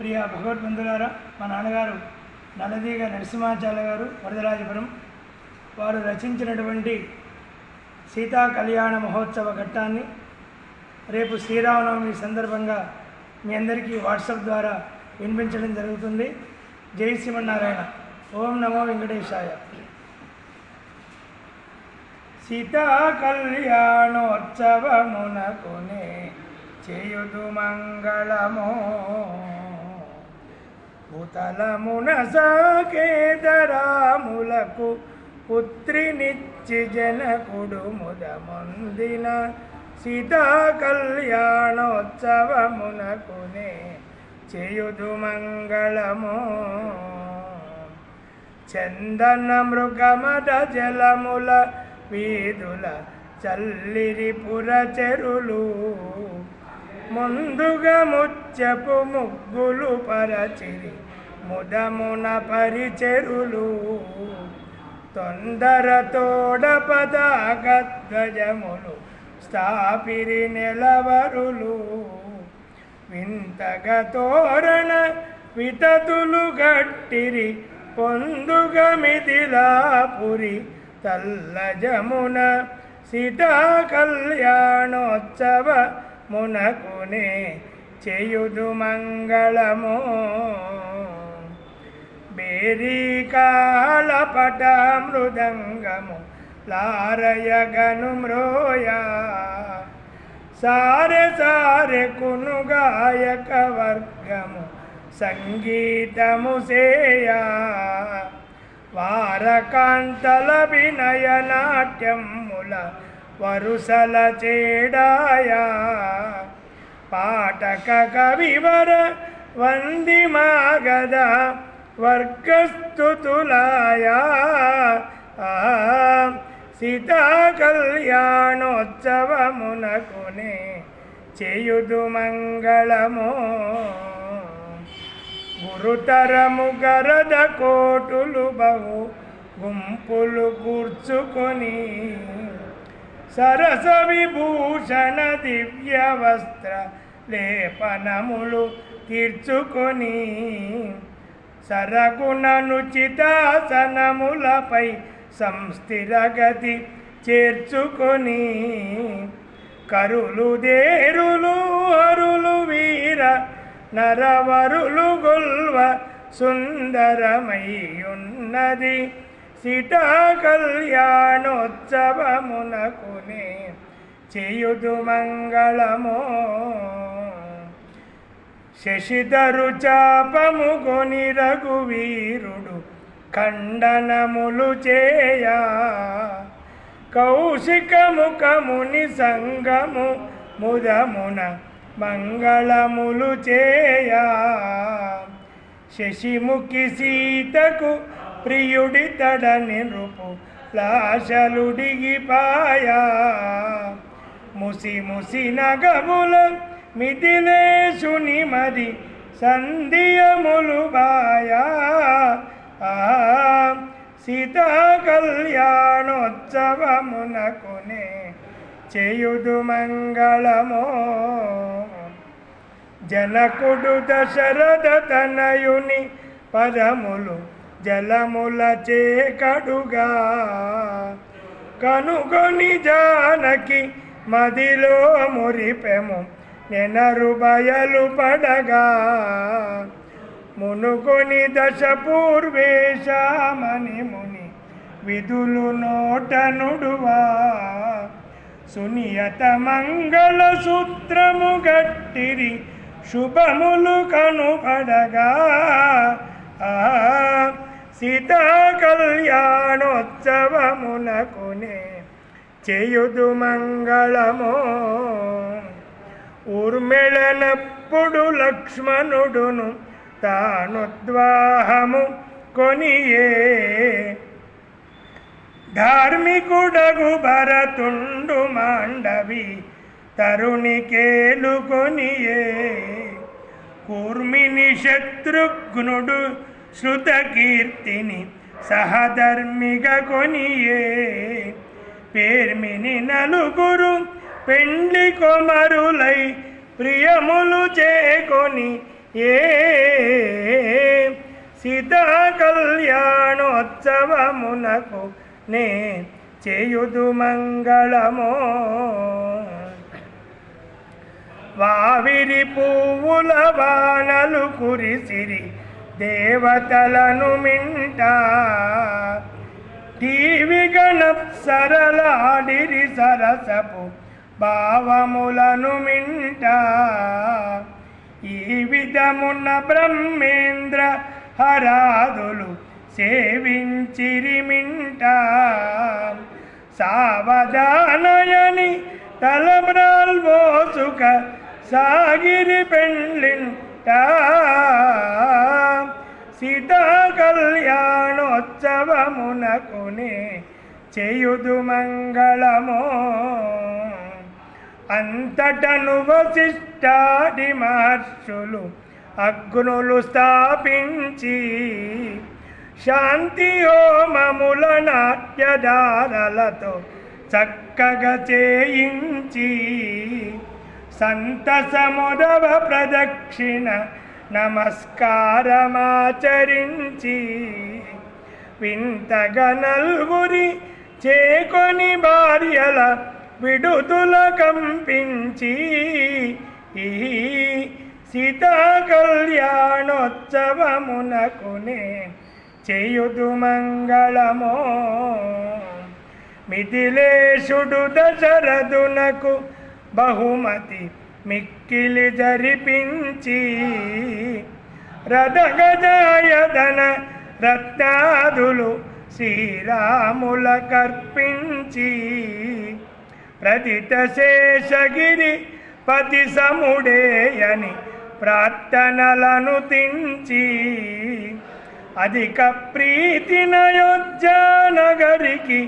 ప్రియ భగవద్బంధులారా మా నాన్నగారు నలదీగ నరసింహాచార్య గారు వరదరాజపురం వారు రచించినటువంటి సీతా కళ్యాణ మహోత్సవ ఘట్టాన్ని రేపు శ్రీరామనవమి సందర్భంగా మీ అందరికీ వాట్సాప్ ద్వారా వినిపించడం జరుగుతుంది. జై శ్రీమన్నారాయణ. ఓం నమో వెంకటేశాయ. సీతా కళ్యాణోత్సవమునకునే చేయుదు మంగళమో భూతలమున సాకేతరాములకు పుత్రినిచ్చి జనకుడు ముదముందిన సీతా కళ్యాణోత్సవమునకునే చేయుదు మంగళము. చందన మృగమద జలముల వీధుల చల్లిరి పురచెరులు ముందుగా ముచ్చపు ముగ్గులు పరచిరి. ముదమున పరిచెరులు. తొందర తోడ పదాగధ్వజములు స్థాపిరి నెలవరులు. వింతగ తోరణ వితతులు గట్టిరి. పొందుగ మిథిలాపురి. తల్ల జమున సీతా కళ్యాణోత్సవ మునకునే చేయుదు మంగళము. బేరీ పట మృదంగము లారయగను మ్రోయా. సారె సారె కును గాయక వర్గము సంగీతము సేయా. వారకాంతల వినయ నాట్యముల వరుసల చేడాయా? పాటక కవివర వంది మాగద వర్గస్థుతులాయా? సీతా కళ్యాణోత్సవమునకునే చేయుదు మంగళమో. గురుతరము గరద కోటులు బహు గుంపులు కూర్చుకొని సరస విభూషణ దివ్య వస్త్ర లేపనములు తీర్చుకొని సరగుణనుచితాసనములపై సంస్థిరగతి చేర్చుకొని కరులు దేరులు అరులు వీర నరవరులు గొల్వ సుందరమై ఉన్నది సీతా కళ్యాణోత్సవమునకునే చేయుదు మంగళమో. శశిధరు చాపము కొని రఘువీరుడు ఖండనములు చేయా. కౌశికముఖముని సంగము ముదమున మంగళములు చేయా. శశిముఖి సీతకు ప్రియుడి తడని నృపు లాశలుడిగిపాయా ముసి ముసి నగముల మిథిలేశుని మరి సంధియములు బాయా ఆ సీతా కళ్యాణోత్సవమునకునే చేయుదు మంగళమో. జనకుడు దశరథ తనయుని పదములు జలముల చేకడుగా కనుగొని జానకి మదిలో మురిపెము నెనరు బయలు పడగా. మునుకొని దశ పూర్వేశామని ముని విధులు నోటనుడువా సునియత మంగళ సూత్రము గట్టిరి శుభములు కనుపడగా. ఆ సీతా కళ్యాణోత్సవమునకునే చేయుదు మంగళమో. ఊర్మిళనప్పుడు లక్ష్మణుడును తానుద్వాహము కొనియే. ధార్మికుడగు భరతుండు మాండవి తరుణి కేలుకొనియే కూర్మిని శత్రుఘ్నుడు శృతకీర్తిని సహధర్మిగ కొనియే పేర్మిని నలుగురు పెండ్లి కొమరులై ప్రియములు చేకొని ఏ సీతా కళ్యాణోత్సవమునకు నే చేయుదు మంగళమో. వావిరి పువ్వుల వానలు కురిసిరి దేవతలను మింట టీవి గణప్సరలాడిరి సరసపు భావములను మింట ఈ విధమున బ్రహ్మేంద్ర హరాదులు సేవించిరి మింట. సావధానయని తలబ్రాల్వోసుక సాగిరి పెళ్ళింట సీతా కళ్యాణోత్సవమునకునే చేయుదు మంగళమో అంతటను వశిష్టాది మహర్షులు అగ్నులు స్థాపించి శాంతి హోమముల నాట్యదారలతో చక్కగా చేయించి సంతసముదవ ప్రదక్షిణ నమస్కారమాచరించి వింతగా నల్గురి చేకొని భార్యల విడుదల కంపించి ఈ సీతా కళ్యాణోత్సవమునకునే చేయుదు మంగళమో. మిథిలేశుడు దశరథునకు బహుమతి మిక్కిలి జరిపించి రథగజాయధన రత్నాదులు శ్రీరాముల కర్పించి ప్రదిత శేషగిరి పతి సముడేయని ప్రార్థనలను తించి అధిక ప్రీతి నయోధ్యానగరికి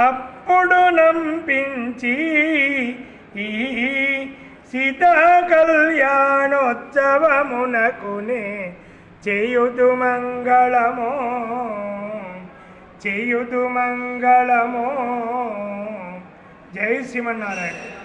అప్పుడు నంపించి ఈ సీతా కళ్యాణోత్సవమునకునే చేయుదు మంగళమో చేయుదు మంగళమో. జై శ్రీమన్నారాయణ.